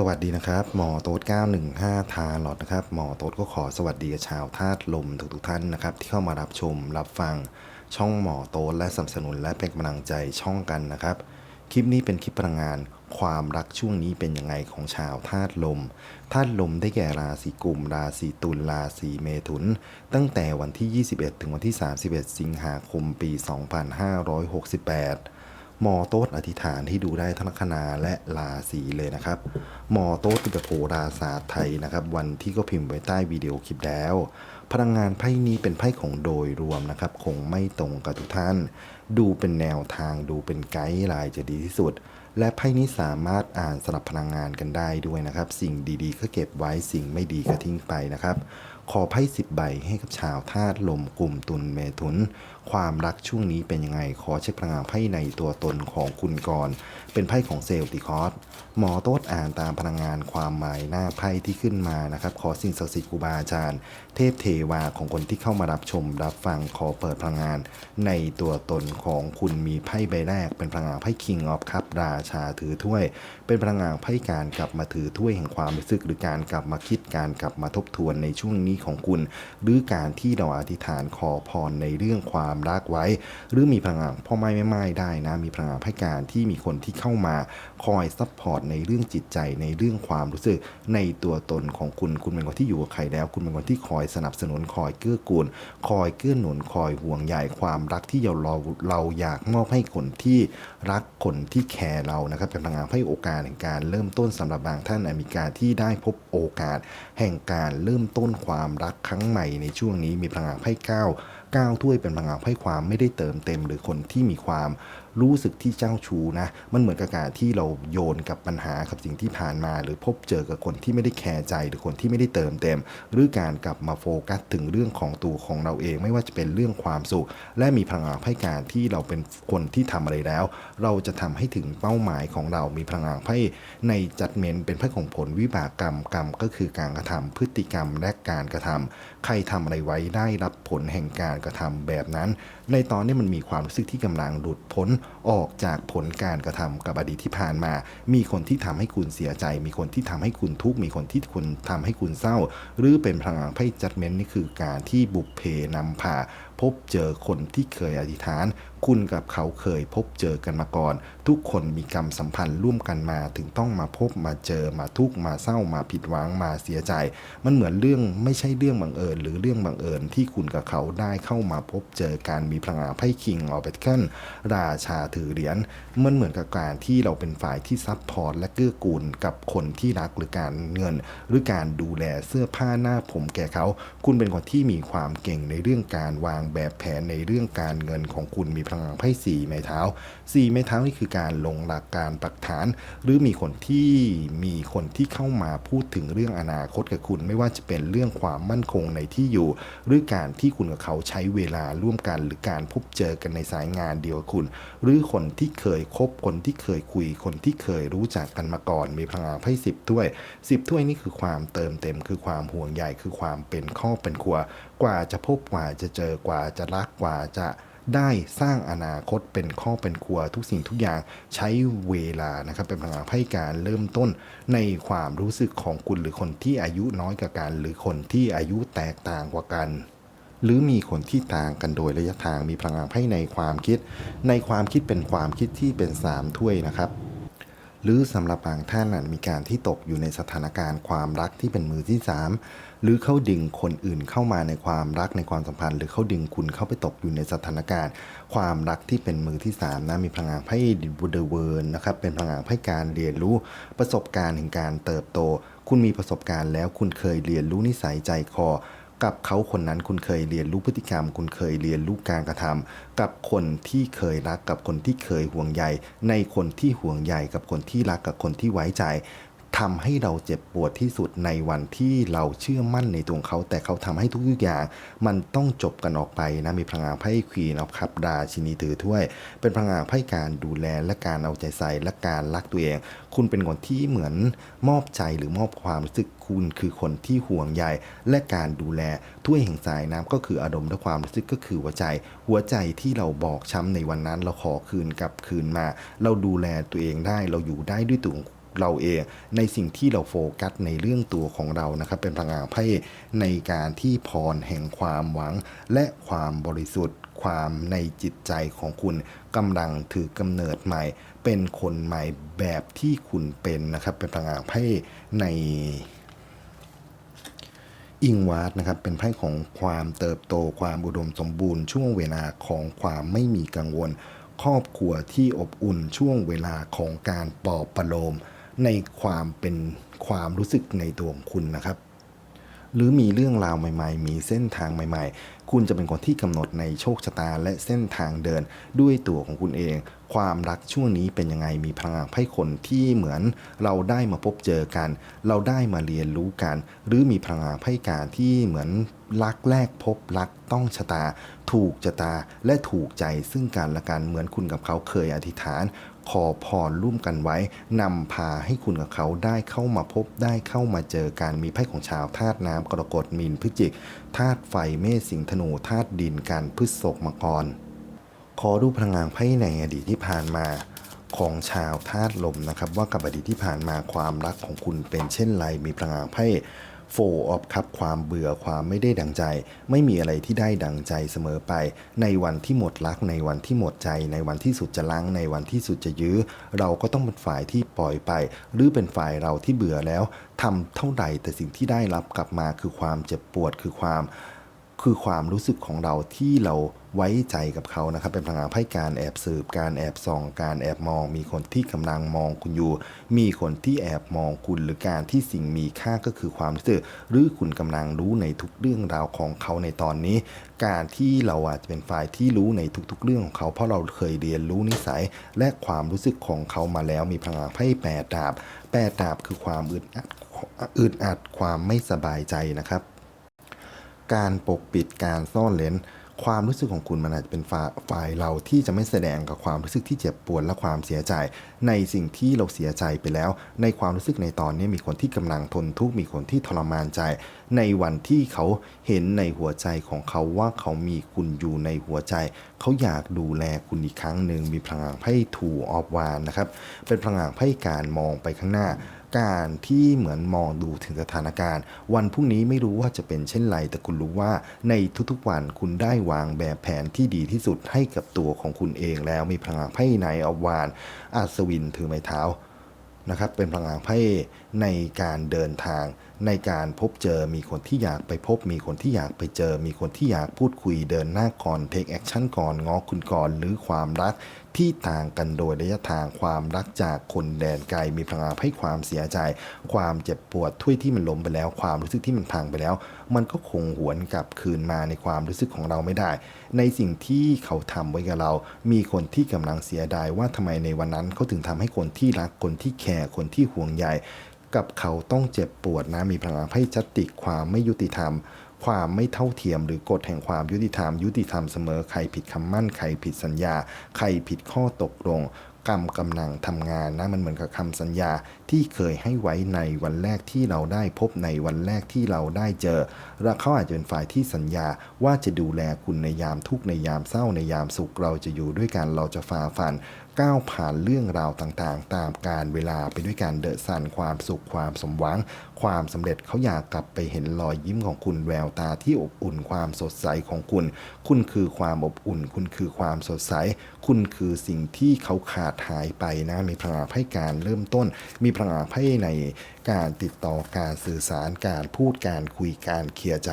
สวัสดีนะครับ หมอโต๊ด915 ทาหลอดนะครับ หมอโต๊ดก็ขอสวัสดีกับชาวธาตุลมทุกๆท่านนะครับ ที่เข้ามารับชมรับฟังช่องหมอโต๊ดและสนับสนุนและเป็นกำลังใจช่องกันนะครับ คลิปนี้เป็นคลิปพลังงานความรักช่วงนี้เป็นยังไงของชาวธาตุลมธาตุลมได้แก่ราศีกุม ราศีตุลราศีเมถุน ตั้งแต่วันที่ 21 ถึงวันที่ 31 สิงหาคมปี 2568ห มอโต๊ดอธิษฐานที่ดูได้ทั้งลัคนาและราศีเลยนะครับหมอโต๊ดเป็นแบบโหราศาสตร์ไทยนะครับ วันที่ก็พิมพ์ไว้ใต้วิดีโอคลิปแล้ว พลังงานไพ่นี้เป็นไพ่ของโดยรวมนะครับ คงไม่ตรงกับทุกท่าน ดูเป็นแนวทางดูเป็นไกด์ไลน์จะดีที่สุด และไพ่นี้สามารถอ่านสลับพลังงานกันได้ด้วยนะครับ สิ่งดีๆ ก็เก็บไว้สิ่งไม่ดีก็ทิ้งไปนะครับ ขอไพ่สิบใบให้กับชาวธาตุลมกลุ่มตุลเมถุน ความรักช่วงนี้เป็นยังไง ขอเช็คพลังงานไพ่ในตัวตนของคุณก่อน เป็นไพ่ของเซลติคอสหมอโต๊ดอ่านตามพลังงานความหมายหน้าไพ่ที่ขึ้นมานะครับ ขอสิ่งศักดิ์สิทธิ์ครูบาอาจารย์ เทพเทวาของคนที่เข้ามารับชม รับฟังขอเปิดพลังงาน ในตัวตนของคุณมีไพ่ใบแรก เป็นพลังงานไพ่ King of Cup ราชาถือถ้วย เป็นพลังงานไพ่การกลับมาถือถ้วยแห่งความรู้สึกหรือการกลับมาคิดการกลับมาทบทวนในช่วงนี้ของคุณ หรือการที่เราอธิษฐานขอพรในเรื่องความความรักไว้ หรือมีพลังงานพ่อไม่ไม่ไม่ได้นะ มีพลังงานให้การที่มีคนที่เข้ามาคอยซัพพอร์ตในเรื่องจิตใจในเรื่องความรู้สึกในตัวตนของคุณคุณเป็นคนที่อยู่กับใครแล้ว คุณเป็นคนที่คอยสนับสนุนคอยเกื้อกูล คอยเกื้อหนุนคอยห่วงใยความรักที่เราเราอยากมอบให้คนที่รักคนที่แคร์เรานะครับเป็นพลังงานให้โอกาสแห่งการเริ่มต้นสำหรับบางท่านอมีการที่ได้พบโอกาส แห่งการเริ่มต้นความรักครั้งใหม่ในช่วงนี้มีพลังงานให้ก้าว 9ถ้วยเป็นพลังงานให้ความไม่ได้เติมเต็ม หรือคนที่มีความ รู้สึกที่เจ้าชู้นะ มันเหมือนกับการที่เราโยนกับปัญหากับสิ่งที่ผ่านมา หรือพบเจอกับคนที่ไม่ได้แคร์ใจ หรือคนที่ไม่ได้เติมเต็ม หรือการกลับมาโฟกัสถึงเรื่องของตัวของเราเอง ไม่ว่าจะเป็นเรื่องความสุข และมีพลังงานไพ่การที่เราเป็นคนที่ทำอะไรแล้ว เราจะทำให้ถึงเป้าหมายของเรามีพลังงานไพ่ในจัดเมนเป็นไพ่ของผลวิบากกรรมกรรมก็คือการกระทำพฤติกรรมและการกระทำใครทำอะไรไว้ได้รับผลแห่งการกระทำแบบนั้น ในตอนนี้มันมีความรู้สึกที่กำลังหลุดพ้นออกจากผลการกระทำกับอดีตที่ผ่านมา มีคนที่ทำให้คุณเสียใจ มีคนที่ทำให้คุณทุกข์ มีคนที่คุณทำให้คุณเศร้า หรือเป็นพลังไพ่จัดเม้นนี่คือการที่บุกเพนำพาพบเจอคนที่เคยอธิษฐาน คุณกับเขาเคยพบเจอกันมาก่อน ทุกคนมีกรรมสัมพันธ์ร่วมกันมาถึงต้องมาพบมาเจอมาทุกข์มาเศร้ามาผิดหวังมาเสียใจ มันเหมือนเรื่องไม่ใช่เรื่องบังเอิญหรือเรื่องบังเอิญที่คุณกับเขาได้เข้ามาพบเจอการมีพลังงานไพ่คิงออเบตเคิลราชาถือเหรียญมันเหมือนกับการที่เราเป็นฝ่ายที่ซับพอร์ตและเกื้อกูลกับคนที่รักหรือการเงิน หรือการดูแลเสื้อผ้าหน้าผมแก่เขา คุณเป็นคนที่มีความเก่งในเรื่องการวางแบบแผนในเรื่องการเงินของคุณมีพลังไพ่สี่ไม้เท้าสี่ไม้เท้านี่คือการลงหลักการปักฐาน หรือมีคนที่มีคนที่เข้ามาพูดถึงเรื่องอนาคตกับคุณ ไม่ว่าจะเป็นเรื่องความมั่นคงในที่อยู่ หรือการที่คุณกับเขาใช้เวลาร่วมกันหรือการพบเจอกันในสายงานเดียวคุณ หรือคนที่เคยคบคนที่เคยคุยคนที่เคยรู้จักกันมาก่อน มีพลังไพ่สิบถ้วยสิบถ้วยนี่คือความเติมเต็ม คือความห่วงใยคือความเป็นครอเป็นครัวกว่าจะพบกว่าจะเจอกว่าจะรักกว่าจะได้สร้างอนาคตเป็นครอเป็นครัวทุกสิ่งทุกอย่างใช้เวลานะครับเป็นพลังให้การเริ่มต้นในความรู้สึกของคุณหรือคนที่อายุน้อยกว่ากัน หรือคนที่อายุแตกต่างกว่ากัน หรือมีคนที่ต่างกันโดยระยะทางมีพลังให้ในความคิด ในความคิดเป็นความคิดที่เป็นสามถ้วยนะครับ หรือสำหรับบางท่านมีการที่ตกอยู่ในสถานการณ์ความรักที่เป็นมือที่ 3 หรือเขาดึงคนอื่นเข้ามาในความรักในความสัมพันธ์ หรือเขาดึงคุณเข้าไปตกอยู่ในสถานการณ์ ความรักที่เป็นมือที่3นะมีพลังงานไพ่บูเดเวิร์นนะครับเป็นพลังงานไพ่การเรียนรู้ประสบการณ์แห่งการเติบโต คุณมีประสบการณ์แล้วคุณเคยเรียนรู้นิสัยใจคอ กับเขาคนนั้นคุณเคยเรียนรู้พฤติกรรม คุณเคยเรียนรู้การกระทำกับคนที่เคยรักกับคนที่เคยห่วงใย ในคนที่ห่วงใยกับคนที่รักกับคนที่ไว้ใจ ทำให้เราเจ็บปวดที่สุดในวันที่เราเชื่อมั่นในตัวเขา แต่เขาทำให้ทุกอย่าง มันต้องจบกันออกไปนะมีพลังงานไพ่ควีนออฟคัพดาชินีถือถ้วย เป็นพลังงานไพ่การดูแลและการเอาใจใส่และการรักตัวเอง คุณเป็นคนที่เหมือนมอบใจหรือมอบความรู้สึกคุณคือคนที่ห่วงใยและการดูแลถ้วยแห่งสายน้ำก็คืออารมณ์และความรู้สึกก็คือหัวใจ หัวใจที่เราบอกช้ำในวันนั้น เราขอคืนกลับคืนมา เราดูแลตัวเองได้เราอยู่ได้ด้วยตัว เราเองในสิ่งที่เราโฟกัสในเรื่องตัวของเรานะครับ เป็นพลังงานไพ่ในการที่พรแห่งความหวัง และความบริสุทธิ์ความในจิตใจของคุณกำลังถือกำเนิดใหม่ เป็นคนใหม่แบบที่คุณเป็นนะครับ เป็นพลังงานไพ่ในอิงวาร์ดนะครับเป็นไพ่ของความเติบโตความอุดมสมบูรณ์ช่วงเวลาของความไม่มีกังวล ครอบครัวที่อบอุ่นช่วงเวลาของการปลอบประโลม ในความเป็นความรู้สึกในตัวของคุณนะครับ หรือมีเรื่องราวใหม่ๆ มีเส้นทางใหม่ ๆ คุณจะเป็นคนที่กำหนดในโชคชะตาและเส้นทางเดินด้วยตัวของคุณเอง ความรักช่วงนี้เป็นยังไงมีพลังไพ่คนที่เหมือนเราได้มาพบเจอกัน เราได้มาเรียนรู้กัน หรือมีพลังไพ่การที่เหมือนรักแรกพบรักต้องชะตา ถูกชะตาและถูกใจซึ่งกันและกันเหมือนคุณกับเขาเคยอธิษฐาน ขอพรร่วมกันไว้นำพาให้คุณกับเขาได้เข้ามาพบได้เข้ามาเจอกันมีไพ่ของชาวธาตุน้ำกรกฎมีนพฤจิกธาตุไฟเมษสิงธนูธาตุดินกันพฤษภมังกรขอดูพลังงานไพ่ในอดีตที่ผ่านมาของชาวธาตุลมนะครับ ว่ากับอดีตที่ผ่านมาความรักของคุณเป็นเช่นไรมีพลังงานไพ่ โฟออฟครับความเบื่อความไม่ได้ดังใจ ไม่มีอะไรที่ได้ดังใจเสมอไป ในวันที่หมดรักในวันที่หมดใจ ในวันที่สุดจะล้างในวันที่สุดจะยื้อ เราก็ต้องเป็นฝ่ายที่ปล่อยไป หรือเป็นฝ่ายเราที่เบื่อแล้วทำเท่าไหร่แต่สิ่งที่ได้รับกลับมาคือความเจ็บปวดคือความ คือความรู้สึกของเราที่เราไว้ใจกับเขานะครับ เป็นพลังงานไพ่การแอบสืบ การแอบส่อง การแอบมอง มีคนที่กำลังมองคุณอยู่ มีคนที่แอบมองคุณหรือการที่สิ่งมีค่าก็คือความรู้สึกหรือคุณกำลังรู้ในทุกเรื่องราวของเขาในตอนนี้ การที่เราอาจจะเป็นฝ่ายที่รู้ในทุกๆ เรื่องของเขาเพราะเราเคยเรียนรู้นิสัย และความรู้สึกของเขามาแล้ว มีพลังงานไพ่แปดดาบแปดดาบคือความอึดอัดอึดอัดความไม่สบายใจนะครับ การปกปิดการซ่อนเลนความรู้สึกของคุณมันอาจจะเป็นฝ่ายฝ่ายเราที่จะไม่แสดงกับความรู้สึกที่เจ็บปวดและความเสียใจ ในสิ่งที่เราเสียใจไปแล้ว ในความรู้สึกในตอนนี้มีคนที่กำลังทนทุกข์มีคนที่ทรมานใจ ในวันที่เขาเห็นในหัวใจของเขาว่าเขามีคุณอยู่ในหัวใจ เขาอยากดูแลคุณอีกครั้งหนึ่งมีพลังไพ่ถูออฟวานนะครับเป็นพลังไพ่การมองไปข้างหน้า การที่เหมือนมองดูถึงสถานการณ์ วันพรุ่งนี้ไม่รู้ว่าจะเป็นเช่นไร แต่คุณรู้ว่าในทุกๆวันคุณได้วางแบบแผนที่ดีที่สุดให้กับตัวของคุณเองแล้วมีพลังไพ่ในอวานอัศวินถือไม้เท้านะครับเป็นพลังงานไพ่ในการเดินทางในการพบเจอมีคนที่อยากไปพบ มีคนที่อยากไปเจอ มีคนที่อยากพูดคุยเดินหน้าก่อนเทคแอคชั่นก่อนง้อคุณก่อนหรือความรักที่ต่างกันโดยระยะทางความรักจากคนแดนไกลมีพลังงานให้ความเสียใจ ความเจ็บปวดถ้วยที่มันล้มไปแล้ว ความรู้สึกที่มันพังไปแล้ว มันก็คงหวนกลับคืนมาในความรู้สึกของเราไม่ได้ ในสิ่งที่เขาทำไว้กับเรา มีคนที่กำลังเสียดายว่าทำไมในวันนั้นเขาถึงทำให้คนที่รักคนที่แคร์คนที่ห่วงใย กับเขาต้องเจ็บปวดนะมีพลังให้จัติกความไม่ยุติธรรม ความไม่เท่าเทียม หรือกฎแห่งความยุติธรรม ยุติธรรมเสมอใครผิดคำมั่นใครผิดสัญญา ใครผิดข้อตกลงกรรมกำลังทำงานนะมันเหมือนกับคำสัญญาที่เคยให้ไว้ในวันแรกที่เราได้พบในวันแรกที่เราได้เจอและเขาอาจจะเป็นฝ่ายที่สัญญาว่าจะดูแลคุณในยามทุกในยามเศร้าในยามสุขเราจะอยู่ด้วยกันเราจะฝ่าฟัน ก้าวผ่านเรื่องราวต่างๆ ตามการเวลาไปด้วยการเดอะสันความสุขความสมหวัง ความสำเร็จเขาอยากกลับไปเห็นรอยยิ้มของคุณแววตาที่อบอุ่นความสดใสของคุณ คุณคือความอบอุ่น คุณคือความสดใส คุณคือสิ่งที่เขาขาดหายไปนะมีพลังงานให้การเริ่มต้น มีพลังงานให้ในการติดต่อการสื่อสารการพูดการคุยการเคลียร์ใจ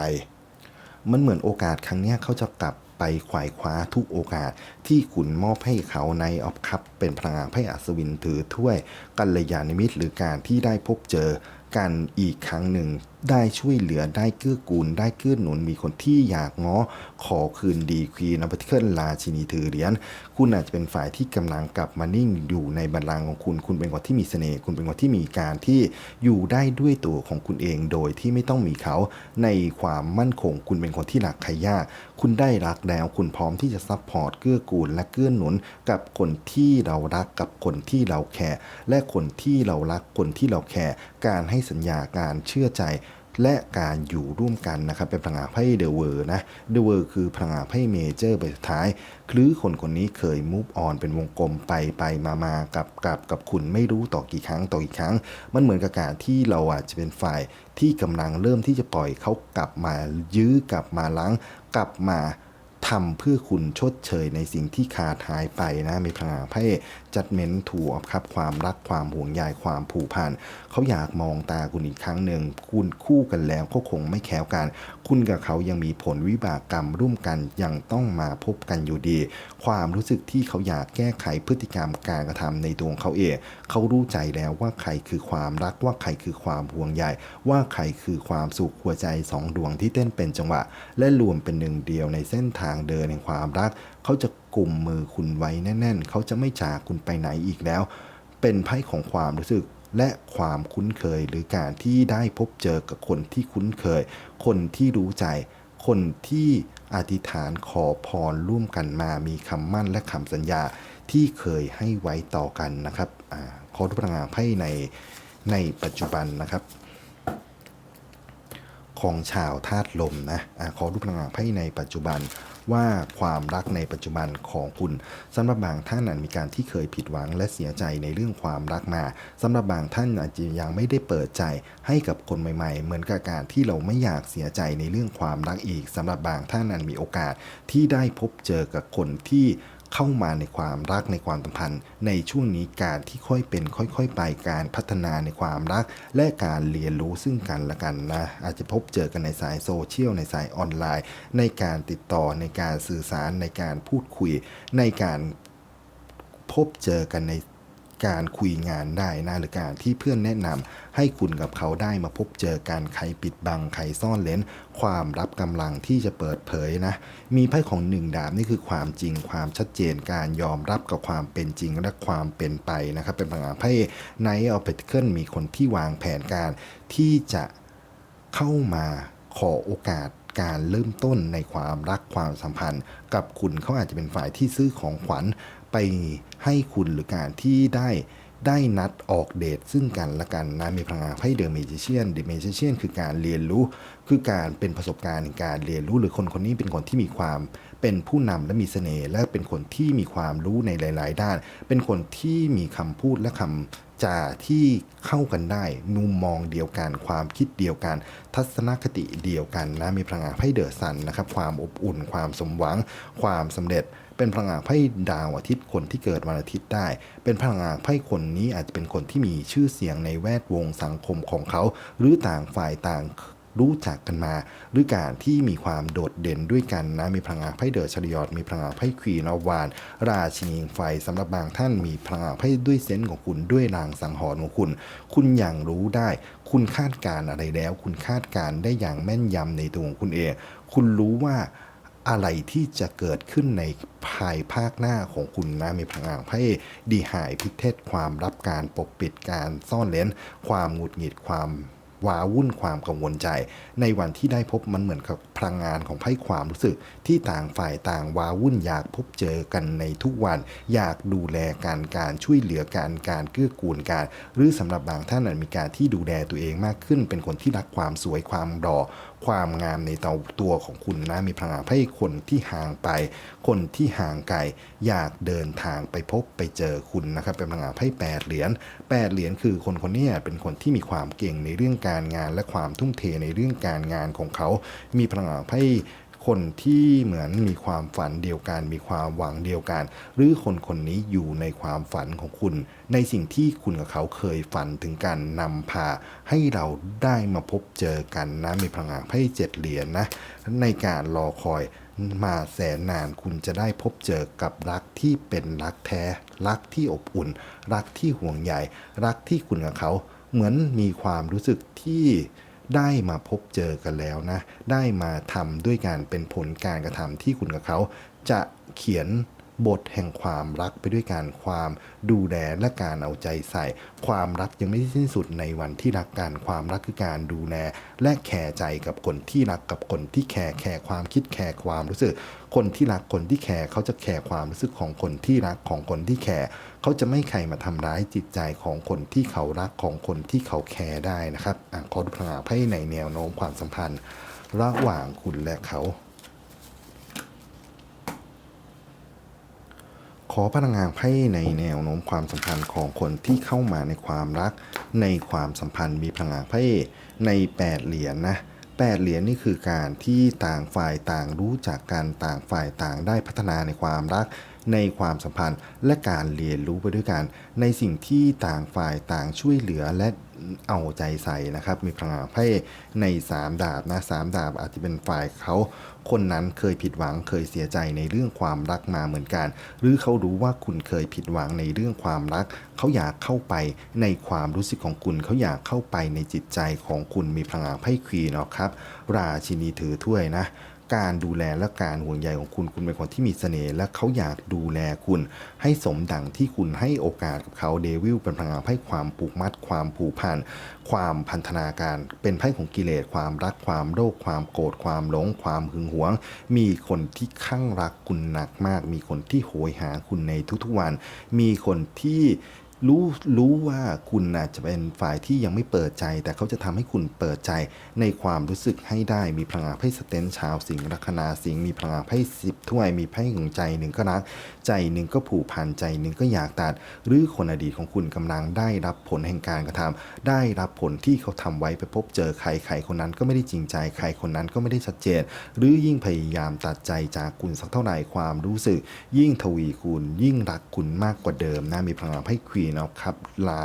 มันเหมือนโอกาสครั้งนี้เขาจะกลับ ไปขวายคว้าทุกโอกาสที่ขุนมอบให้เขาในออฟคัพเป็นพลังงานไพ่อัศวินถือถ้วยกัลยาณมิตรหรือการที่ได้พบเจอกันอีกครั้งหนึ่ง ได้ช่วยเหลือได้เกื้อกูล ได้เกื้อหนุนมีคนที่อยากง้อขอคืนดีควีนอพติเคิลาชินีถือเหรียญคุณอาจจะเป็นฝ่ายที่กำลังกลับมานิ่งอยู่ในบัลลังก์ของคุณ คุณเป็นคนที่มีเสน่ห์คุณเป็นคนที่มีการที่อยู่ได้ด้วยตัวของคุณเองโดยที่ไม่ต้องมีเขาในความมั่นคง คุณเป็นคนที่รักใครยากคุณได้รักแล้วคุณพร้อมที่จะซัพพอร์ตเกื้อกูล และเกื้อหนุนกับคนที่เรารักกับคนที่เราแคร์และคนที่เรารักคนที่เราแคร์การให้สัญญาการเชื่อใจ และการอยู่ร่วมกันนะครับเป็นพลังงานไพ่เดอะเวอร์นะเดอะเวอร์คือพลังงานไพ่เมเจอร์ใบสุดท้ายหรือคนคนนี้เคยมูฟออนเป็นวงกลมไปไปมามากับกับกับคุณไม่รู้ต่อกี่ครั้งต่อกี่ครั้ง มันเหมือนกับการที่เราอาจจะเป็นฝ่ายที่กำลังเริ่มที่จะปล่อยเขากลับมายื้อกลับมาล้างกลับมาทำเพื่อคุณชดเชยในสิ่งที่ขาดหายไปนะมีพลังงานไพ่ จัดเมนถูกครับความรักความห่วงใยความผูกพันเขาอยากมองตาคุณอีกครั้งหนึ่งคุณคู่กันแล้วก็คงไม่แค้วกัน คุณกับเขายังมีผลวิบากกรรมร่วมกันยังต้องมาพบกันอยู่ดี ความรู้สึกที่เขาอยากแก้ไขพฤติกรรมการกระทำในดวงเขาเองเขารู้ใจแล้วว่าใครคือความรักว่าใครคือความห่วงใยว่าใครคือความสุขหัวใจสองดวงที่เต้นเป็นจังหวะ และรวมเป็นหนึ่งเดียวในเส้นทางเดินแห่งความรัก เขาจะ กลุ่มมือคุณไว้แน่น ๆ เขาจะไม่จากคุณไปไหนอีกแล้ว เป็นไพ่ของความรู้สึกและความคุ้นเคยหรือการที่ได้พบเจอกับคนที่คุ้นเคย คนที่รู้ใจ คนที่อธิษฐานขอพรร่วมกันมามีคำมั่นและคำสัญญาที่เคยให้ไว้ต่อกันนะครับอขอทุกพลังงานไพ่ในในปัจจุบันนะครับ ของชาวธาตุลมนะอะขอรูปพลังงานไพ่ในปัจจุบัน ว่าความรักในปัจจุบันของคุณสำหรับบางท่านอาจมีการที่เคยผิดหวังและเสียใจในเรื่องความรักมาสำหรับบางท่านอาจจะยังไม่ได้เปิดใจให้กับคนใหม่ ๆ เหมือนกับการที่เราไม่อยากเสียใจในเรื่องความรักอีกสำหรับบางท่านอาจมีโอกาสที่ได้พบเจอกับคนที่ เข้ามาในความรักในความสัมพันธ์ ในช่วงนี้การที่ค่อยเป็นค่อย ๆ ไปการพัฒนาในความรัก และการเรียนรู้ซึ่งกันและกันนะอาจจะพบเจอกันในสายโซเชียลในสายออนไลน์ ในการติดต่อในการสื่อสารในการพูดคุย ในการพบเจอกันใน การคุยงานได้นะหรือการที่เพื่อนแนะนำให้คุณกับเขาได้มาพบเจอกันใครปิดบังใครซ่อนเลนความรับกำลังที่จะเปิดเผยนะ มีไพ่ของหนึ่งดาบนี่คือความจริงความชัดเจนการยอมรับกับความเป็นจริงและความเป็นไปนะครับเป็นพลังงานไพ่ในออเปติเคิลมีคนที่วางแผนการที่จะเข้ามาขอโอกาสการเริ่มต้นในความรักความสัมพันธ์ กับคุณเขาอาจจะเป็นฝ่ายที่ซื้อของขวัญ ไปให้คุณหรือการที่ได้ได้นัดออกเดทซึ่งกันและกันนะมีพลังงานไพ่เดอะเมจิเชียนเดอะเมจิเชียนคือการเรียนรู้คือการเป็นประสบการณ์การเรียนรู้หรือคนคนนี้เป็นคนที่มีความเป็นผู้นำและมีเสน่ห์และเป็นคนที่มีความรู้ในหลาย ๆ ด้าน เป็นคนที่มีคำพูดและคำจาที่เข้ากันได้มุมมองเดียวกัน ความคิดเดียวกัน ทัศนคติเดียวกันนะมีพลังงานไพ่เดอะซันนะครับความอบอุ่น ความสมหวัง ความสำเร็จ เป็นพลังงานไพ่ดาวอาทิตย์คนที่เกิดวันอาทิตย์ได้ เป็นพลังงานไพ่คนนี้อาจจะเป็นคนที่มีชื่อเสียงในแวดวงสังคมของเขา หรือต่างฝ่ายต่างรู้จักกันมา หรือการที่มีความโดดเด่นด้วยกันนะ มีพลังงานไพ่เดอชริยอดมีพลังงานไพ่ควีนอวาน ราชินีไฟสำหรับบางท่านมีพลังงานไพ่ด้วยเซนส์ของคุณด้วยรางสังหรณ์ของคุณ คุณอย่างรู้ได้ คุณคาดการณ์อะไรแล้ว คุณคาดการณ์ได้อย่างแม่นยำในตัวของคุณเอง คุณรู้ว่า อะไรที่จะเกิดขึ้นในภายภาคหน้าของคุณนะมีพลังให้ดีหายพิเทศความรับการปกปิดการซ่อนเลนความหงุดหงิดความ ว้าวุ่นความกังวลใจ ในวันที่ได้พบมันเหมือนกับพลังงานของไพ่ความรู้สึก ที่ต่างฝ่ายต่างว้าวุ่นอยากพบเจอกันในทุกวัน อยากดูแลกันการช่วยเหลือกันการเกื้อกูลกันหรือสำหรับบางท่านอาจมีการที่ดูแลตัวเองมากขึ้น เป็นคนที่รักความสวยความรอความงามในตัวตัวของคุณนะมีพลังงานให้คนที่ห่างไป คนที่ห่างไกลอยากเดินทางไปพบไปเจอคุณนะครับเป็นพลังงานให้แปดเหรียญแปดเหรียญคือคนคนนี้เป็นคนที่มีความเก่งในเรื่องการการงานและความทุ่มเทในเรื่องการงานของเขา มีพลังงานให้คนที่เหมือนมีความฝันเดียวกัน มีความหวังเดียวกัน หรือคนคนนี้อยู่ในความฝันของคุณ ในสิ่งที่คุณกับเขาเคยฝันถึงการนำพา ให้เราได้มาพบเจอกันนะมีพลังงานไพ่เจ็ดเหรียญนะในการรอคอยมาแสนนานคุณจะได้พบเจอกับรักที่เป็นรักแท้ รักที่อบอุ่น รักที่ห่วงใยรักที่คุณกับเขา เหมือนมีความรู้สึกที่ได้มาพบเจอกันแล้วนะ ได้มาทำด้วยการเป็นผลการกระทำที่คุณกับเขา จะเขียนบทแห่งความรักไปด้วยกันความดูแลและการเอาใจใส่ ความรักยังไม่สิ้นสุดในวันที่รักกันความรักคือการดูแล และแคร์ใจกับคนที่รักกับคนที่แคร์แคร์ความคิดแคร์ความรู้สึก คนที่รักคนที่แคร์เขาจะแคร์ความรู้สึกของคนที่รักของคนที่แคร์เขาจะไม่ใครมาทำร้ายจิตใจของคนที่เขารักของคนที่เขาแคร์ได้นะครับอะขอดูพลังงานไพ่ในแนวโน้มความสัมพันธ์ ระหว่างคุณและเขา ขอพลังงานไพ่ในแนวโน้มความสัมพันธ์ของคนที่เข้ามาในความรัก ในความสัมพันธ์มีพลังงานไพ่ใน 8 เหรียญนะ แปดเหรียญนี่คือการที่ต่างฝ่ายต่างรู้จักกันต่างฝ่ายต่างได้พัฒนาในความรัก ในความสัมพันธ์ และการเรียนรู้ไปด้วยกัน ในสิ่งที่ต่างฝ่ายต่างช่วยเหลือและเอาใจใส่นะครับ มีพลังงานไพ่ใน 3 ดาบนะสามดาบอาจจะเป็นฝ่ายเขา คนนั้นเคยผิดหวังเคยเสียใจในเรื่องความรักมาเหมือนกัน หรือเขารู้ว่าคุณเคยผิดหวังในเรื่องความรัก เขาอยากเข้าไปในความรู้สึกของคุณเขาอยากเข้าไปในจิตใจของคุณมีพลังงานไพ่ควีนนะครับ ราชินีถือถ้วยนะ การดูแลและการห่วงใยของคุณ คุณเป็นคนที่มีเสน่ห์และเขาอยากดูแลคุณ ให้สมดังที่คุณให้โอกาสกับเขาเดวิลเป็นพลังงานไพ่ความผูกมัด ความผูกพัน ความพันธนาการ เป็นไพ่ของกิเลสความรักความโลภความโกรธความหลง ความหึงหวง มีคนที่ข้างรักคุณหนักมาก มีคนที่โหยหาคุณในทุกๆวัน มีคนที่ รู้รู้ว่าคุณอาจจะเป็นฝ่ายที่ยังไม่เปิดใจ แต่เขาจะทำให้คุณเปิดใจในความรู้สึกให้ได้มีพลังงานไพ่สเตนชาวสิงห์ลัคนาสิงห์มีพลังงานไพ่สิบถ้วยมีไพ่ของใจหนึ่งก็รัก ใจหนึ่งก็ผูกพันใจหนึ่งก็อยากตัด หรือคนอดีตของคุณกำลังได้รับผลแห่งการกระทำได้รับผลที่เขาทำไว้ไปพบเจอใครใครคนนั้นก็ไม่ได้จริงใจใครคนนั้นก็ไม่ได้ชัดเจน หรือยิ่งพยายามตัดใจจากคุณสักเท่าไหร่ความรู้สึก ยิ่งทวีคูณยิ่งรักคุณมากกว่าเดิมนะมีพลังงานไพ่ควีนอคับลา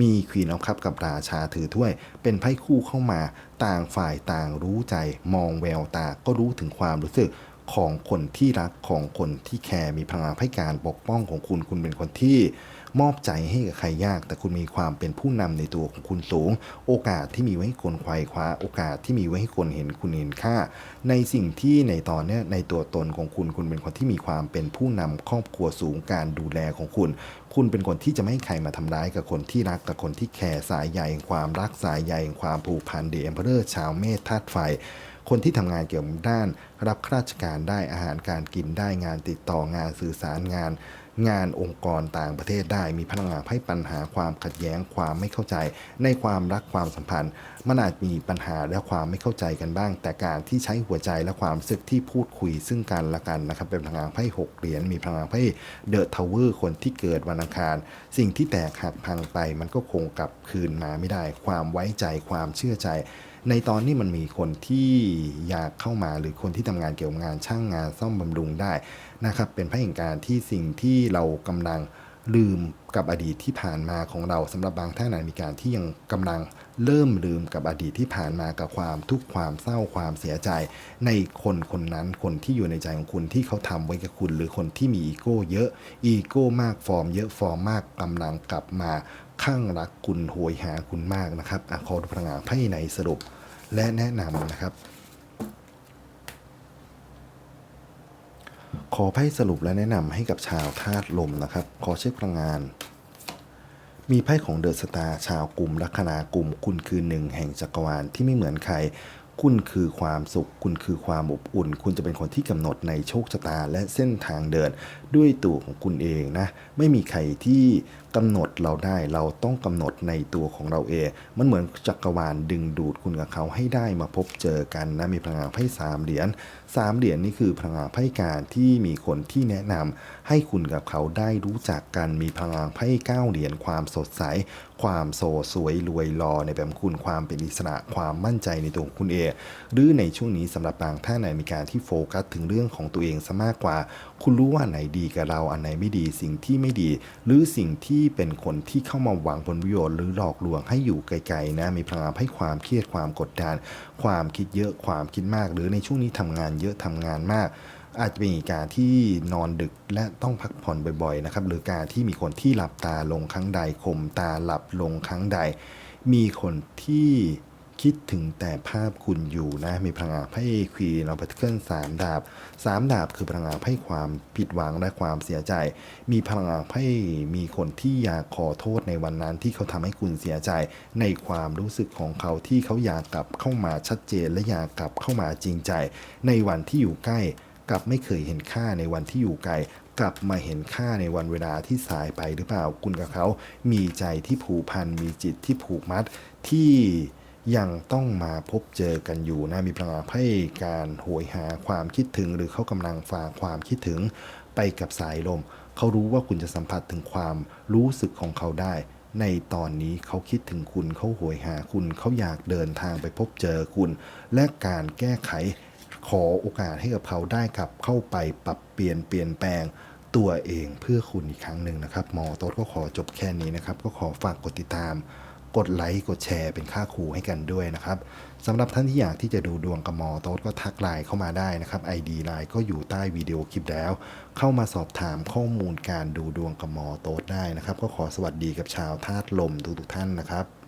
มีควีนอคับกับราชาถือถ้วย เป็นไพ่คู่เข้ามา ต่างฝ่ายต่างรู้ใจ มองแววตาก็รู้ถึงความรู้สึก ของคนที่รักของคนที่แคร์มีพลังให้การปกป้องของคุณ คุณเป็นคนที่มอบใจให้กับใครยาก แต่คุณมีความเป็นผู้นำในตัวของคุณสูง โอกาสที่มีไว้ให้คนควายคว้า โอกาสที่มีไว้ให้คนเห็นคุณเห็นค่า ในสิ่งที่ในตอนนี้ในตัวตนของคุณคุณเป็นคนที่มีความเป็นผู้นำครอบครัวสูงการดูแลของคุณ คุณเป็นคนที่จะไม่ให้ใครมาทำร้ายกับคนที่รักกับคนที่แคร์สายใยแห่ความรักสายใยแห่ความผูกพันเดมเพอร์ชาวเมธธาตุไฟ คนที่ทำงานเกี่ยวกับด้าน รับราชการได้อาหารการกินได้งานติดต่องานสื่อสารงาน งานองค์กรต่างประเทศได้ มีพลังงานให้ปัญหาความขัดแย้งความไม่เข้าใจ ในความรักความสัมพันธ์ มันอาจมีปัญหาและความไม่เข้าใจกันบ้าง แต่การที่ใช้หัวใจและความรู้สึกที่พูดคุยซึ่งกันและกันนะครับเป็นพลังงานไพ่หกเหรียญมีพลังงานไพ่เดอะทาวเวอร์คนที่เกิดวันอังคาร สิ่งที่แตกหักพังไปมันก็คงกลับคืนมาไม่ได้ ความไว้ใจความเชื่อใจ ในตอนนี้มันมีคนที่อยากเข้ามาหรือคนที่ทำงานเกี่ยวกับงานช่างงานซ่อมบำรุงได้นะครับ เป็นพระแห่งการที่สิ่งที่เรากำลังลืมกับอดีตที่ผ่านมาของเราสำหรับบางท่านอาจมีการที่ยังกำลัง เริ่มลืมกับอดีตที่ผ่านมากับความทุกข์ความเศร้าความเสียใจ ในคนคนนั้นคนที่อยู่ในใจของคุณที่เขาทำไว้กับคุณ หรือคนที่มีอีโก้เยอะอีโก้มากฟอร์ม เยอะฟอร์มมากกำลังกลับมาข้างรักคุณโหยหาคุณมากนะครับอะขอดูพลังงานไพ่ในสรุปและแนะนำนะครับ ขอไพ่สรุปและแนะนำให้กับชาวธาตุลมนะครับ ขอเช็คพลังงาน มีไพ่ของเดอะสตาร์ชาวกลุ่มลัคนากลุ่มคุณคือหนึ่งแห่งจักรวาลที่ไม่เหมือนใคร คุณคือความสุข คุณคือความอบอุ่น คุณจะเป็นคนที่กำหนดในโชคชะตาและเส้นทางเดิน ด้วยตัวของคุณเองนะ ไม่มีใครที่กำหนดเราได้ เราต้องกำหนดในตัวของเราเอง มันเหมือนจักรวาลดึงดูดคุณกับเขาให้ได้มาพบเจอกันนะ มีพลังงานไพ่สามเหรียญสามเหรียญนี่คือพลังงานไพ่การที่มีคนที่แนะนำให้คุณกับเขาได้รู้จักกัน มีพลังงานไพ่เก้าเหรียญความสดใส ความโซสวยรวยรอในแบบคุณความเป็นอิสระความมั่นใจในตัวของคุณเองหรือในช่วงนี้สำหรับบางท่านอาจมีการที่โฟกัสถึงเรื่องของตัวเองซะมากกว่า คุณรู้ว่าไหนดีกับเราอันไหนไม่ดีสิ่งที่ไม่ดี หรือสิ่งที่เป็นคนที่เข้ามาหวังผลประโยชน์หรือหลอกลวงให้อยู่ไกลๆนะมีพลังให้ความเครียดความกดดัน ความคิดเยอะความคิดมาก หรือในช่วงนี้ทำงานเยอะทำงานมาก อาจจะเป็นการที่นอนดึกและต้องพักผ่อนบ่อยๆนะครับหรือการที่มีคนที่หลับตาลงครั้งใดข่มตาหลับลงครั้งใด มีคนที่คิดถึงแต่ภาพคุณอยู่นะ มีพลังงานไพ่ควีนเราไปเคลื่อนสามดาบสามดาบคือพลังงานไพ่ความผิดหวังและความเสียใจ มีพลังงานไพ่มีคนที่อยากขอโทษในวันนั้นที่เขาทำให้คุณเสียใจ ในความรู้สึกของเขาที่เขาอยากกลับเข้ามาชัดเจนและอยากกลับเข้ามาจริงใจ ในวันที่อยู่ใกล้ กลับไม่เคยเห็นค่าในวันที่อยู่ไกล กลับมาเห็นค่าในวันเวลาที่สายไปหรือเปล่าคุณกับเขา มีใจที่ผูกพันมีจิตที่ผูกมัดที่ยังต้องมาพบเจอกันอยู่นะมีพลังให้การโหยหาความคิดถึง หรือเขากำลังฝากความคิดถึงไปกับสายลม เขารู้ว่าคุณจะสัมผัสถึงความรู้สึกของเขาได้ ในตอนนี้เขาคิดถึงคุณเขาโหยหาคุณเขาอยากเดินทางไปพบเจอคุณ และการแก้ไข ขอโอกาสให้กับเขาได้กลับเข้าไปปรับเปลี่ยนเปลี่ยนแปลงตัวเองเพื่อคุณอีกครั้งหนึ่งนะครับหมอโต๊ดก็ขอจบแค่นี้นะครับ ก็ขอฝากกดติดตาม กดไลค์กดแชร์เป็นค่าครูให้กันด้วยนะครับสำหรับท่านที่อยากที่จะดูดวงกับหมอโต๊ดก็ทักไลน์เข้ามาได้นะครับ ID ไลน์ก็อยู่ใต้วิดีโอคลิปแล้ว เข้ามาสอบถามข้อมูลการดูดวงกับหมอโต๊ดได้นะครับ ก็ขอสวัสดีกับชาวธาตุลมทุกๆท่านนะครับ